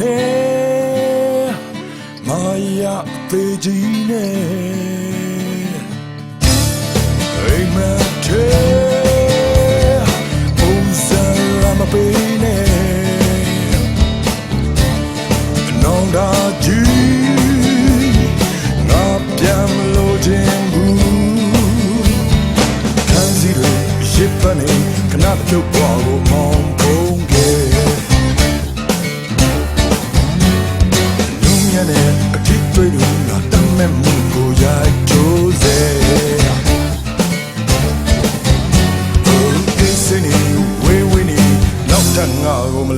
နဲ့မာယာသေးကြီးနဲ့အိမ်မက်ထဲပုံစံလာမပေးနဲ့နောင်တာကြီးငါပြန်မလို့ခြင်းဘူးခံစီတွေရစ်ပနေခဏပြုတ်သွားကိုမော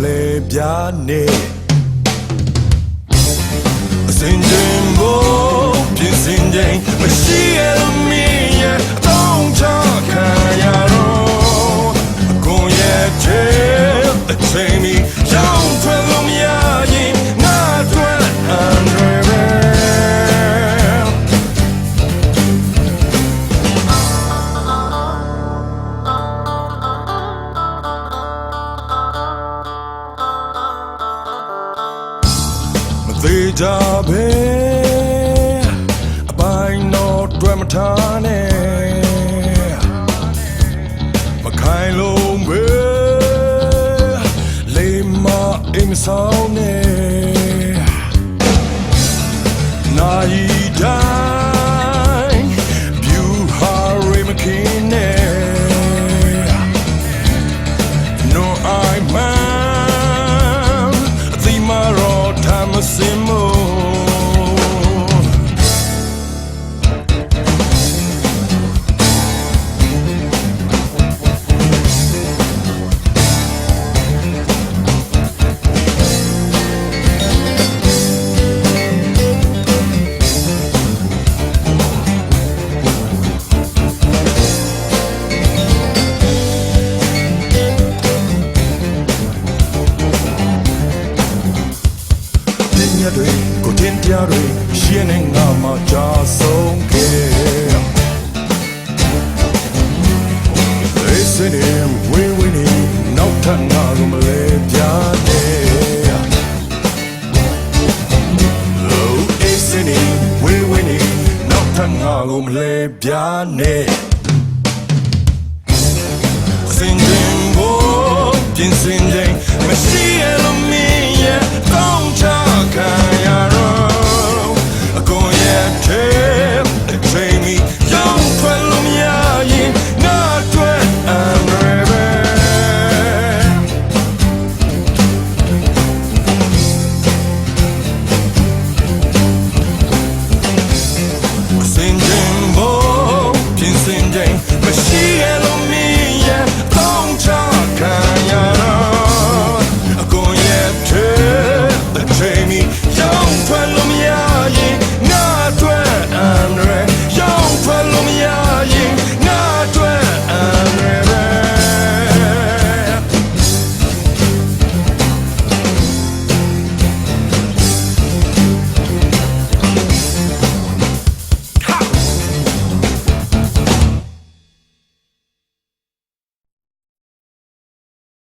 လဲပြားနေအစင်ချင်းမို့ပြင်စင်ချင်း မသေးကြပဲအပိုင်းတော့တွေ့မထားနဲ့မခိုင်လုံးပဲလေမအိမ်မဆောင်နဲ့နိုင်တိုင်းပြူဟာရီမက time to see more. ရာတွေရှင်းနေငါမှကြာဆုံးခဲ့လေးစင်းနေဝေးဝေးနေနောက်ထပ်ငါကမလဲပြတဲ့လို့အေးစင်းနေဝေးဝေးနေနောက်ထပ်ငါကမလဲပြနဲ့ Singing, oh, singing, machine.